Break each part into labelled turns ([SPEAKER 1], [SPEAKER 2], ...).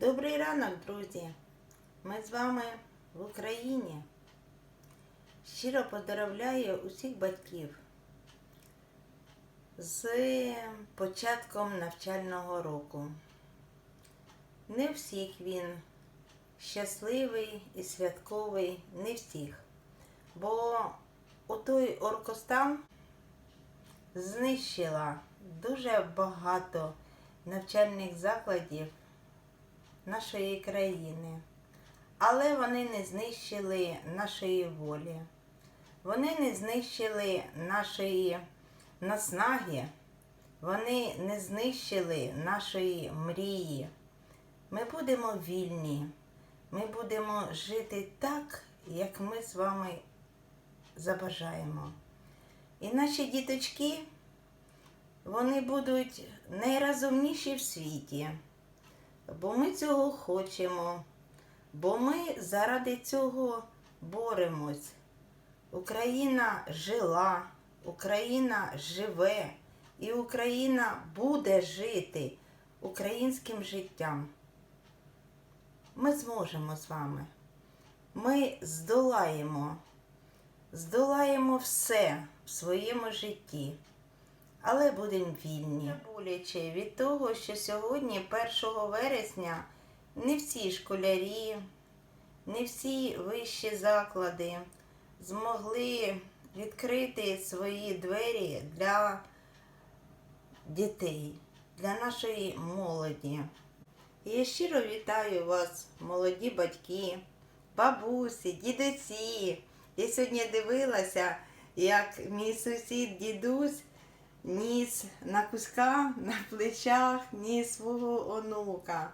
[SPEAKER 1] Добрий ранок, друзі! Ми з вами в Україні. Щиро поздравляю усіх батьків з початком навчального року. Не всіх він щасливий і святковий, не всіх. Бо отой оркостан знищила дуже багато навчальних закладів нашої країни. Але вони не знищили нашої волі. Вони не знищили нашої наснаги. Вони не знищили нашої мрії. Ми будемо вільні. Ми будемо жити так, як ми з вами забажаємо. І наші діточки, вони будуть найрозумніші в світі. Бо ми цього хочемо, бо ми заради цього боремось. Україна жила, Україна живе, і Україна буде жити українським життям. Ми зможемо з вами. Ми здолаємо, здолаємо все в своєму житті але будемо вільні. Боляче від того, що сьогодні, 1 вересня, не всі школярі, не всі вищі заклади змогли відкрити свої двері для дітей, для нашої молоді. Я щиро вітаю вас, молоді батьки, бабусі, дідусі. Я сьогодні дивилася, як мій сусід дідусь ніс на куска на плечах, ніс свого онука.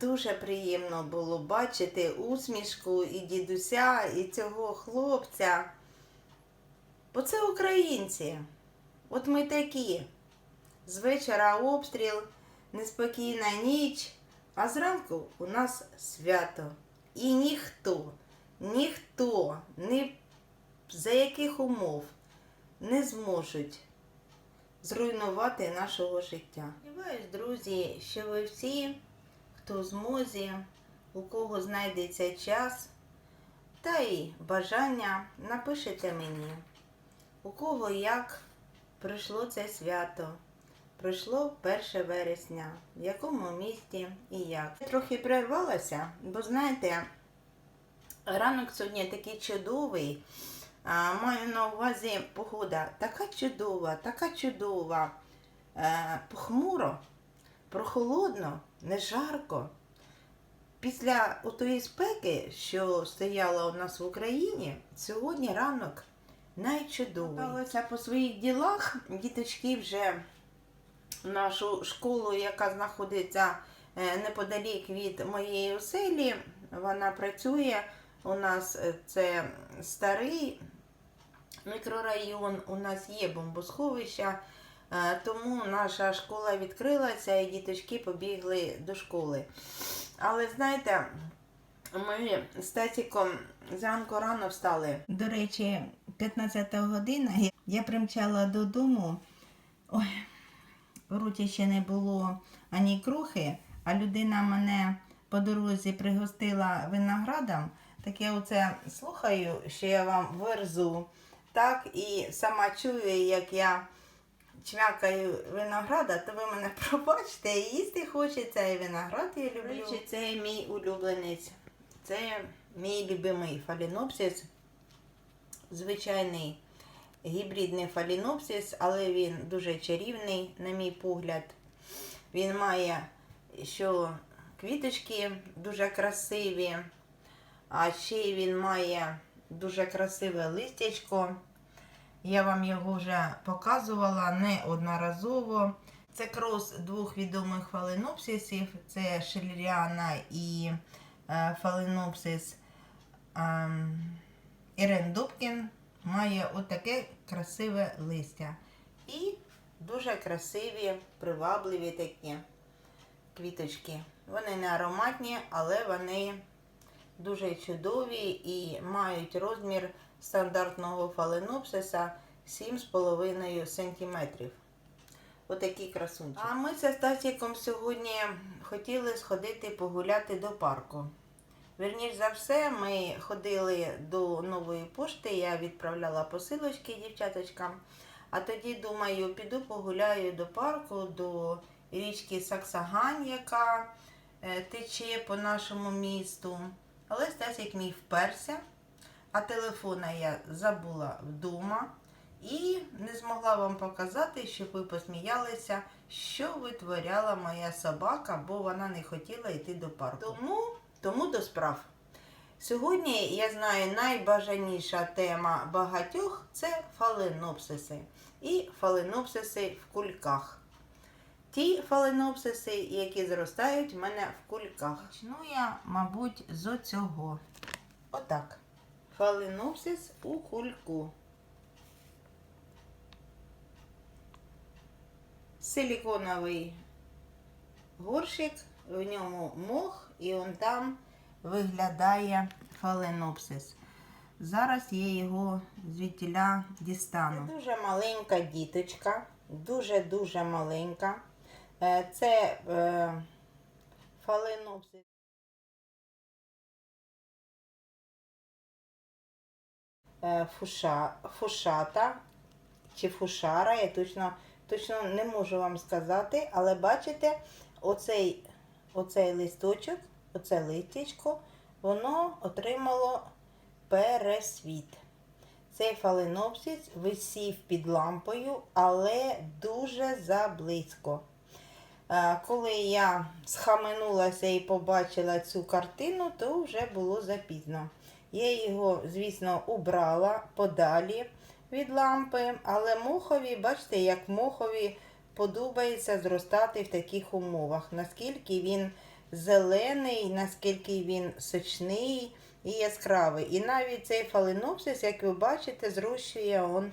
[SPEAKER 1] Дуже приємно було бачити усмішку і дідуся, і цього хлопця. Бо це українці. От ми такі. З вечора обстріл, неспокійна ніч, а зранку у нас свято. І ніхто, ніхто, ні за яких умов не зможуть зруйнувати нашого життя. Сподіваюсь, друзі, що ви всі, хто в змозі, у кого знайдеться час та й бажання, напишете мені, у кого як прийшло це свято. Пройшло 1 вересня, в якому місті і як. Я трохи перервалася, бо знаєте, ранок сьогодні такий чудовий. Маю на увазі погода така чудова, така чудова, е, похмуро, прохолодно, не жарко. Після тої спеки, що стояла у нас в Україні, сьогодні ранок найчудовий. по своїх ділах діточки вже нашу школу, яка знаходиться е, неподалік від моєї оселі, вона працює. У нас е, це старий мікрорайон, у нас є бомбосховища, е, тому наша школа відкрилася і діточки побігли до школи. Але знаєте, ми з Тасіком зранку рано встали. До речі, 15 година я примчала додому. Ой, в роті ще не було ані крухи, а людина мене по дорозі пригостила виноградом. Так я оце слухаю, що я вам верзу так і сама чую, як я чмякаю винограда, то ви мене пробачте, і їсти хочеться, і виноград я люблю. Це мій улюбленець. Це мій любимий фалінопсис. Звичайний гібридний фалінопсис, але він дуже чарівний, на мій погляд. Він має що квіточки дуже красиві, а ще він має дуже красиве листячко. Я вам його вже показувала неодноразово. Це крос двох відомих фаленопсисів. Це Шеліріана і е, фаленопсис е, Ірен Добкін. Має отаке красиве листя. І дуже красиві, привабливі такі квіточки. Вони не ароматні, але вони дуже чудові і мають розмір стандартного фаленопсиса 7,5 см. отакі красунчики. А ми з Стасіком сьогодні хотіли сходити погуляти до парку. Вірніш за все, ми ходили до нової пошти, я відправляла посилочки дівчаточкам. А тоді думаю, піду погуляю до парку, до річки Саксагань, яка е, тече по нашому місту. Але Стасік мій вперся, а телефона я забула вдома. І не змогла вам показати, щоб ви посміялися, що витворяла моя собака, бо вона не хотіла йти до парку. Тому, тому до справ. Сьогодні, я знаю, найбажаніша тема багатьох це фаленопсиси. І фаленопсиси в кульках. Ті фаленопсиси, які зростають в мене в кульках. Почну я, мабуть, з оцього. Отак. Фаленопсис у кульку. Силіконовий горщик, в ньому мох, і он там виглядає фаленопсис. Зараз я його звідтіля дістану. Це дуже маленька діточка, дуже-дуже маленька. Е, Це е, фаленопсис. Е, Фуша, фушата чи фушара, я точно, точно не можу вам сказати, але бачите, оцей, оцей листочок, оце листячко, воно отримало пересвіт. Цей фаленопсис висів під лампою, але дуже заблизько. Е, Коли я схаменулася і побачила цю картину, то вже було запізно. Я його, звісно, убрала подалі від лампи, але мохові, бачите, як мохові подобається зростати в таких умовах. Наскільки він зелений, наскільки він сочний і яскравий. І навіть цей фаленопсис, як ви бачите, зрощує он,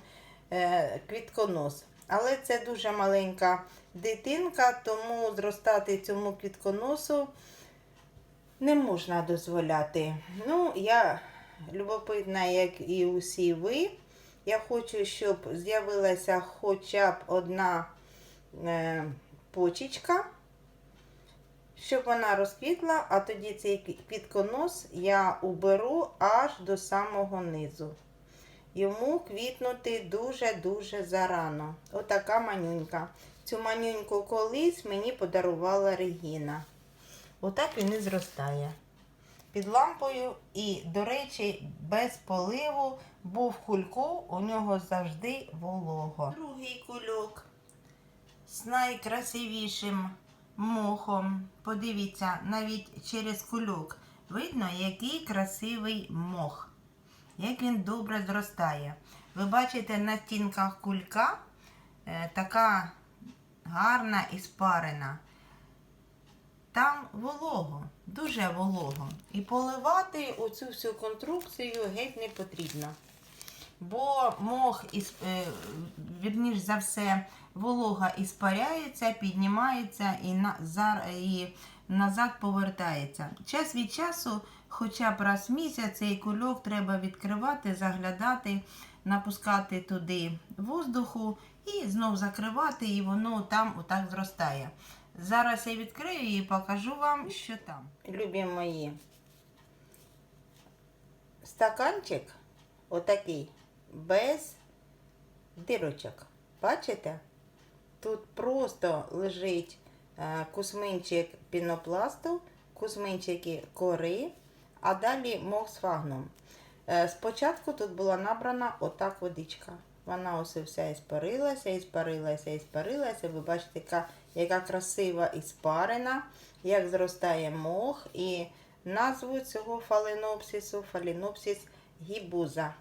[SPEAKER 1] е, квітконос. Але це дуже маленька дитинка, тому зростати цьому квітконосу не можна дозволяти. Ну, я любопитна, як і усі ви. Я хочу, щоб з'явилася хоча б одна е, почечка, щоб вона розквітла, а тоді цей квітконос я уберу аж до самого низу. Йому квітнути дуже-дуже зарано. Отака манюнька. Цю манюньку колись мені подарувала Регіна. Отак він і зростає. Під лампою і, до речі, без поливу, бо в кульку у нього завжди волого. Другий кульок з найкрасивішим мохом. Подивіться, навіть через кульок видно, який красивий мох. Як він добре зростає. Ви бачите на стінках кулька е, така гарна і спарена. Там волого, дуже волого. І поливати оцю всю конструкцію геть не потрібно. Бо мох, е, вірніш за все, волога іспаряється, піднімається і назад повертається. Час від часу, хоча б раз в місяць, цей кульок треба відкривати, заглядати, напускати туди воздуху і знов закривати, і воно там отак зростає. Зараз я відкрию і покажу вам, що там. Любі мої. Стаканчик отакий, без дирочок. Бачите? Тут просто лежить е, кусминчик пінопласту, кусминчики кори, а далі мох з фагном. Е, Спочатку тут була набрана отак водичка. Вона ось вся іспарилася, іспарилася, іспарилася. Ви бачите, яка, яка красива іспарена, як зростає мох. І назву цього фаленопсису фаленопсис гібуза.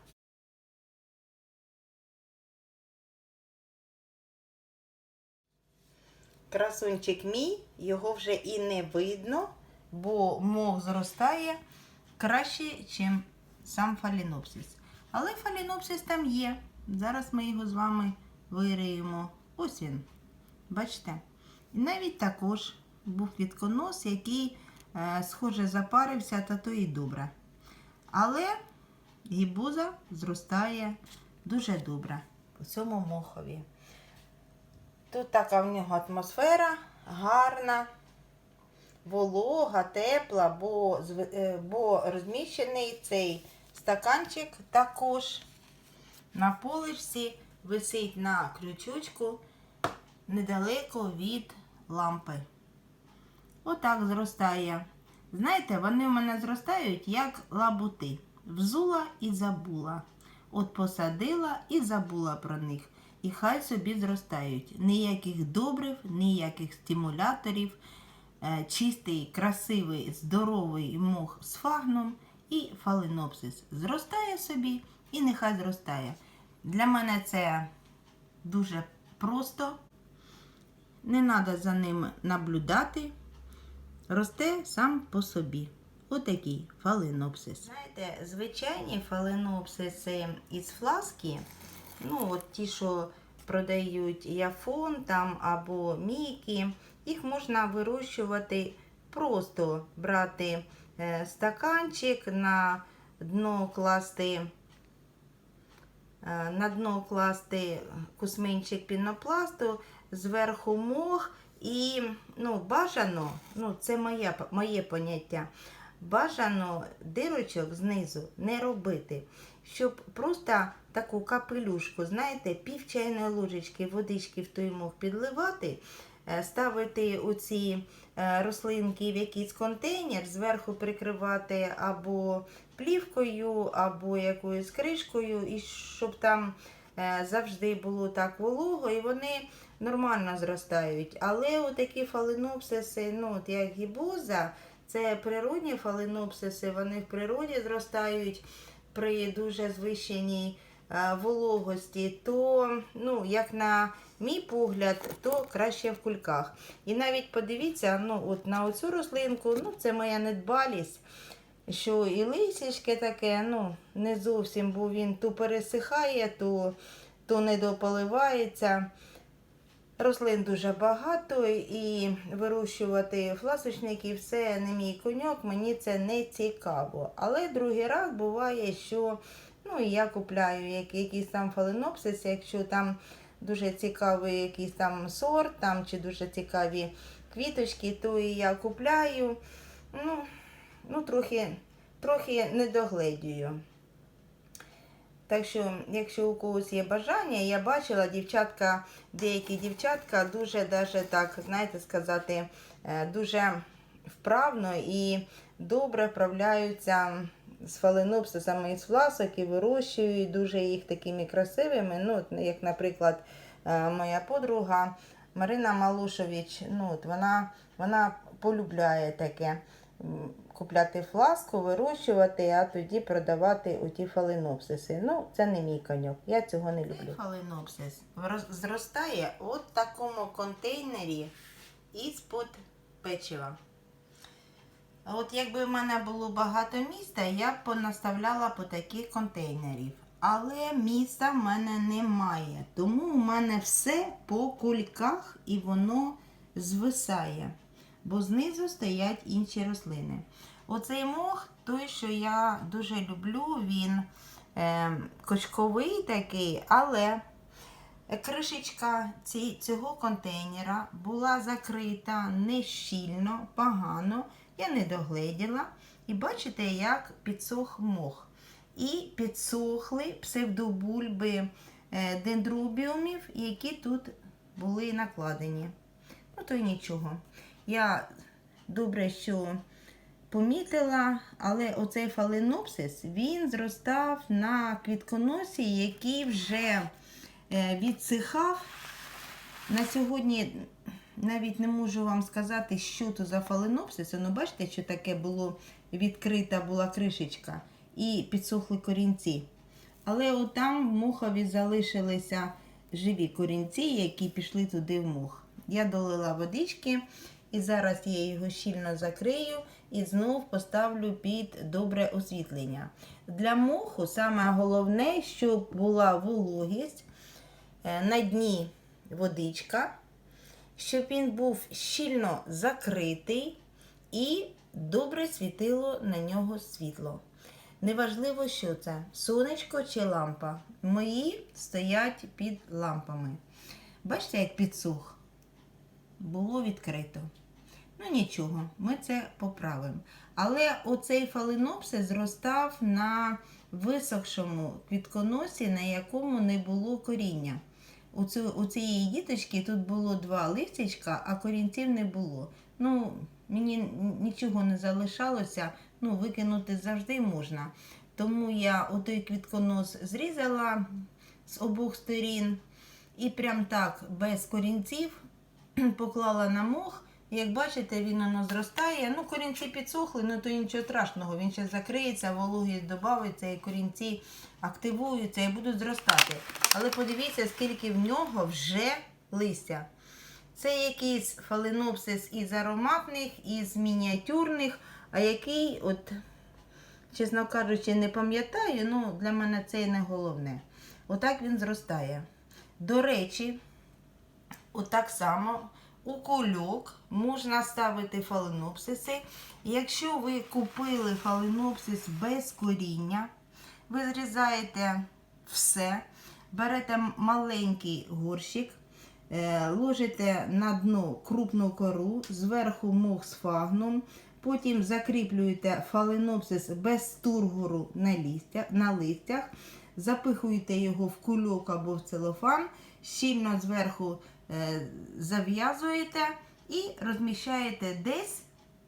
[SPEAKER 1] Красунчик мій, його вже і не видно, бо мох зростає краще, ніж сам фаленопсис. Але фаленопсис там є. Зараз ми його з вами вириємо. Ось він. Бачите? І навіть також був квітконос, який, е, схоже, запарився, та то і добре. Але гібуза зростає дуже добре по цьому мохові. Тут така в нього атмосфера гарна, волога, тепла, бо, е, бо розміщений цей стаканчик також на поличці висить на крючочку недалеко від лампи. Отак зростає. Знаєте, вони в мене зростають як лабути. Взула і забула. От посадила і забула про них. І хай собі зростають. Ніяких добрив, ніяких стимуляторів. Е, Чистий, красивий, здоровий мох з фагном і фаленопсис. Зростає собі і нехай зростає. Для мене це дуже просто. Не треба за ним наблюдати. Росте сам по собі. Отакий фаленопсис. Знаєте, звичайні фаленопсиси із фласки, ну, от ті, що продають яфон там або мікі, їх можна вирощувати просто брати е, стаканчик, на дно класти Е, на дно класти кусминчик пінопласту, зверху мох і ну, бажано, ну, це моє, моє поняття, бажано дирочок знизу не робити, щоб просто таку капелюшку, знаєте, пів чайної ложечки водички в той мох підливати, ставити оці е, рослинки в якийсь контейнер, зверху прикривати або плівкою, або якоюсь кришкою, і щоб там е, завжди було так волого, і вони нормально зростають. Але отакі фаленопсиси, ну, от як гібоза, це природні фаленопсиси, вони в природі зростають при дуже звищеній е, вологості, то, ну, як на мій погляд, то краще в кульках. І навіть подивіться, ну, от на оцю рослинку, ну, це моя недбалість що і лисічки таке, ну, не зовсім, бо він то пересихає, то, то не дополивається. Рослин дуже багато і вирощувати фласочників це не мій коньок, мені це не цікаво. Але другий раз буває, що ну, я купляю як- якийсь там фаленопсис, якщо там дуже цікавий якийсь там сорт там, чи дуже цікаві квіточки, то і я купляю. Ну, ну, трохи, трохи не. Так що, якщо у когось є бажання, я бачила дівчатка, деякі дівчатка дуже даже так, знаєте, сказати, е, дуже вправно і добре вправляються з фаленопсисами із фласок і вирощують дуже їх такими красивими. Ну, як, наприклад, е, моя подруга Марина Малушович, ну, от вона, вона полюбляє таке купляти фласку, вирощувати, а тоді продавати оті фаленопсиси. Ну, це не мій коньок, я цього не люблю. Фаленопсис зростає от такому контейнері із-под печива. От якби в мене було багато міста, я б понаставляла по таких контейнерів. Але міста в мене немає. Тому у мене все по кульках і воно звисає. Бо знизу стоять інші рослини. Оцей мох, той, що я дуже люблю, він е, кочковий такий, але кришечка ці, цього контейнера була закрита нещільно, погано. Я не догледіла. І бачите, як підсох мох. І підсохли псевдобульби е, дендробіумів, які тут були накладені. Ну, то й нічого. Я добре, що помітила, але оцей фаленопсис він зростав на квітконосі, який вже е, відсихав. На сьогодні навіть не можу вам сказати, що то за фаленопсис. Ну, бачите, що таке було відкрита була кришечка і підсохли корінці. Але отам в мохові залишилися живі корінці, які пішли туди в мох. Я долила водички, і зараз я його щільно закрию і знов поставлю під добре освітлення. Для моху саме головне, щоб була вологість, е, на дні водичка, щоб він був щільно закритий і добре світило на нього світло. Неважливо, що це сонечко чи лампа. Мої стоять під лампами. Бачите, як підсох? Було відкрито. Ну нічого, ми це поправимо. Але оцей фаленопсис зростав на висохшому квітконосі, на якому не було коріння. У, цю, у цієї діточки тут було два листячка, а корінців не було. Ну, мені нічого не залишалося, ну, викинути завжди можна. Тому я отой квітконос зрізала з обох сторін і прям так без корінців поклала на мох. Як бачите, він воно зростає. Ну, корінці підсохли, ну то нічого страшного. Він ще закриється, вологість додається, і корінці активуються і будуть зростати. Але подивіться, скільки в нього вже листя. Це якийсь фаленопсис із ароматних, із мініатюрних, а який, от, чесно кажучи, не пам'ятаю, ну для мене це і не головне. Отак він зростає. До речі, отак само у кульок можна ставити фаленопсиси. Якщо ви купили фаленопсис без коріння, ви зрізаєте все, берете маленький горщик, е, ложите на дно крупну кору, зверху мох з фагном, потім закріплюєте фаленопсис без тургору на, листя, на листях, запихуєте його в кульок або в целофан, щільно зверху зав'язуєте і розміщаєте десь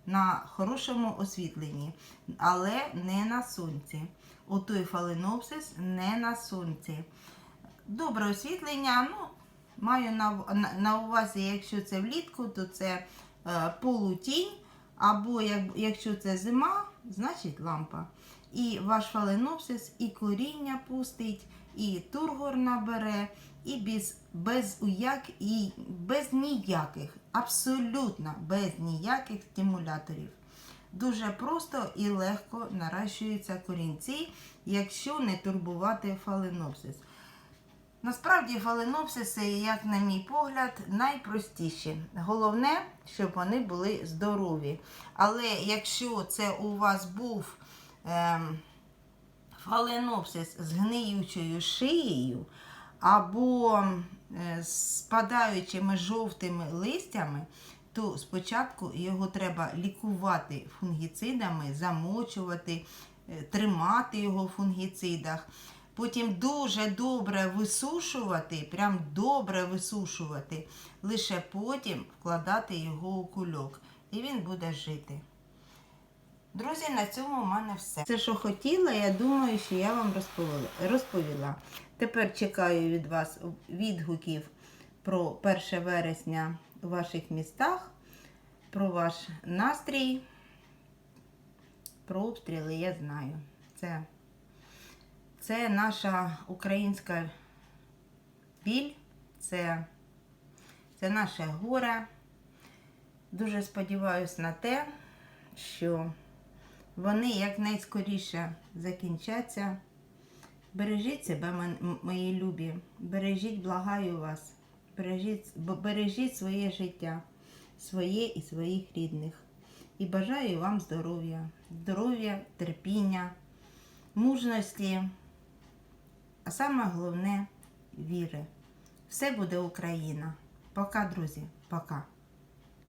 [SPEAKER 1] на хорошому освітленні, але не на сонці. Отой фаленопсис не на сонці. Добре освітлення, ну, маю на, на, на увазі, якщо це влітку, то це е, полутінь, або як, якщо це зима, значить лампа. І ваш фаленопсис і коріння пустить, і тургор набере, і без, без, уяк, і без ніяких, абсолютно без ніяких стимуляторів. Дуже просто і легко наращуються корінці, якщо не турбувати фаленопсис. Насправді фаленопсиси, як на мій погляд, найпростіші. Головне, щоб вони були здорові. Але якщо це у вас був ем, фаленопсис з гниючою шиєю або е, з спадаючими жовтими листями, то спочатку його треба лікувати фунгіцидами, замочувати, е, тримати його в фунгіцидах. Потім дуже добре висушувати, прям добре висушувати, лише потім вкладати його у кульок. І він буде жити. Друзі, на цьому в мене все. Це, що хотіла, я думаю, що я вам розповіла. Тепер чекаю від вас відгуків про 1 вересня у ваших містах, про ваш настрій, про обстріли, я знаю. Це, це наша українська біль, це, це наше горе. Дуже сподіваюся на те, що вони якнайскоріше закінчаться. Бережіть себе, мої любі. Бережіть, благаю вас. Бережіть, бережіть своє життя, своє і своїх рідних. І бажаю вам здоров'я, здоров'я, терпіння, мужності, а саме головне віри. Все буде Україна. Пока, друзі, пока.